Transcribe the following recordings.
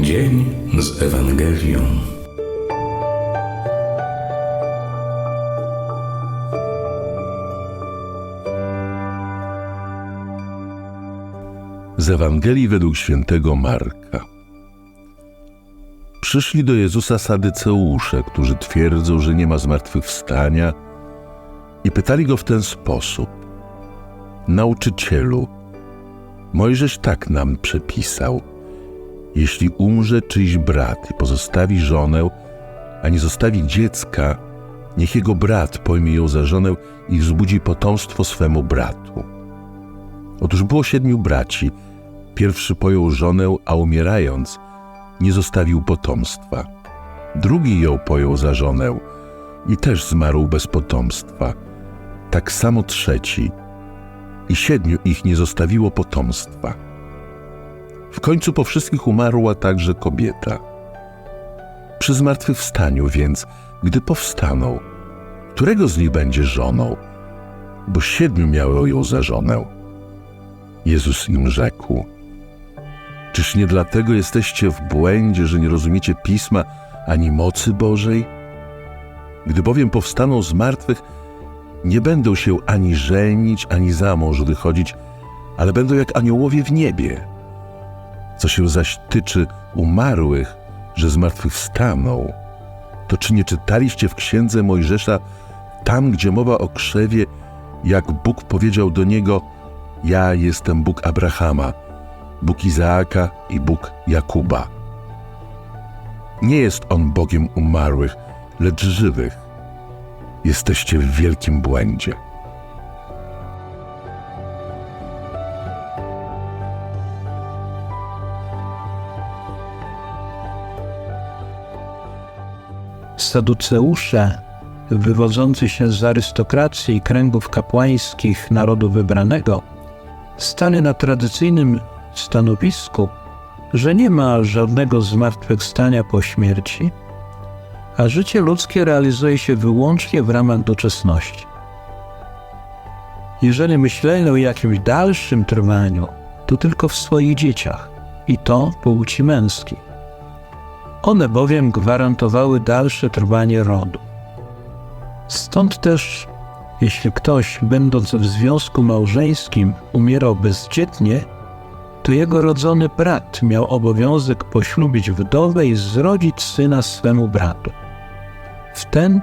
Dzień z Ewangelią. Z Ewangelii według świętego Marka. Przyszli do Jezusa sadyceusze, którzy twierdzą, że nie ma zmartwychwstania, i pytali go w ten sposób: Nauczycielu, Mojżesz tak nam przepisał: Jeśli umrze czyjś brat i pozostawi żonę, a nie zostawi dziecka, niech jego brat pojmie ją za żonę i wzbudzi potomstwo swemu bratu. Otóż było siedmiu braci. Pierwszy pojął żonę, a umierając, nie zostawił potomstwa. Drugi ją pojął za żonę i też zmarł bez potomstwa. Tak samo trzeci. I siedmiu ich nie zostawiło potomstwa. W końcu po wszystkich umarła także kobieta. Przy zmartwychwstaniu więc, gdy powstaną, którego z nich będzie żoną? Bo siedmiu miało ją za żonę. Jezus im rzekł: Czyż nie dlatego jesteście w błędzie, że nie rozumiecie pisma ani mocy Bożej? Gdy bowiem powstaną z martwych, nie będą się ani żenić, ani za mąż wychodzić, ale będą jak aniołowie w niebie. Co się zaś tyczy umarłych, że z martwych wstaną, to czy nie czytaliście w księdze Mojżesza, tam gdzie mowa o krzewie, jak Bóg powiedział do niego: Ja jestem Bóg Abrahama, Bóg Izaaka i Bóg Jakuba. Nie jest on Bogiem umarłych, lecz żywych. Jesteście w wielkim błędzie. Saduceusze, wywodzący się z arystokracji i kręgów kapłańskich narodu wybranego, stali na tradycyjnym stanowisku, że nie ma żadnego zmartwychwstania po śmierci, a życie ludzkie realizuje się wyłącznie w ramach doczesności. Jeżeli myśleli o jakimś dalszym trwaniu, to tylko w swoich dzieciach i to płci męskiej. One bowiem gwarantowały dalsze trwanie rodu. Stąd też, jeśli ktoś, będąc w związku małżeńskim, umierał bezdzietnie, to jego rodzony brat miał obowiązek poślubić wdowę i zrodzić syna swemu bratu. W ten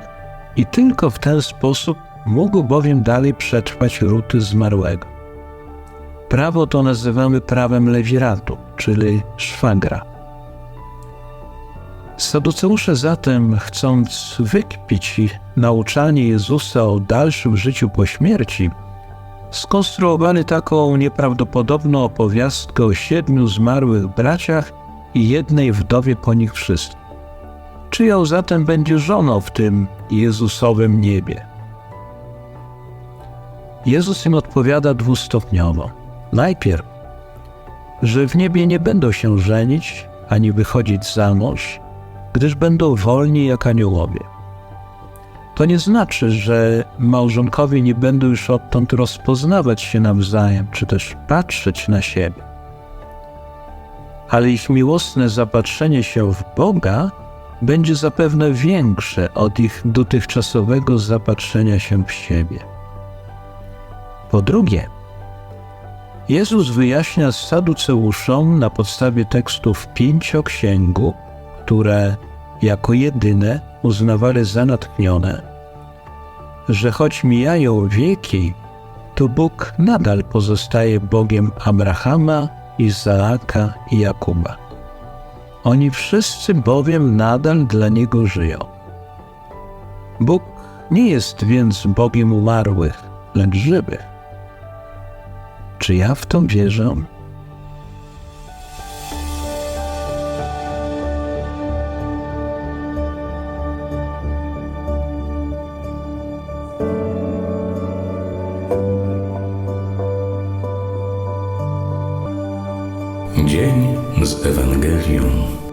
i tylko w ten sposób mógł bowiem dalej przetrwać ród zmarłego. Prawo to nazywamy prawem lewiratu, czyli szwagra. Saduceusze zatem, chcąc wykpić nauczanie Jezusa o dalszym życiu po śmierci, skonstruowali taką nieprawdopodobną opowiastkę o siedmiu zmarłych braciach i jednej wdowie po nich wszystkich. Czyją zatem będzie żoną w tym Jezusowym niebie? Jezus im odpowiada dwustopniowo. Najpierw, że w niebie nie będą się żenić ani wychodzić za mąż, gdyż będą wolni jak aniołowie. To nie znaczy, że małżonkowie nie będą już odtąd rozpoznawać się nawzajem, czy też patrzeć na siebie. Ale ich miłosne zapatrzenie się w Boga będzie zapewne większe od ich dotychczasowego zapatrzenia się w siebie. Po drugie, Jezus wyjaśnia Saduceuszom na podstawie tekstów pięcioksięgu, które jako jedyne uznawali za natchnione, że choć mijają wieki, to Bóg nadal pozostaje Bogiem Abrahama, Izaaka i Jakuba. Oni wszyscy bowiem nadal dla Niego żyją. Bóg nie jest więc Bogiem umarłych, lecz żywych. Czy ja w to wierzę? Dzień z Ewangelią.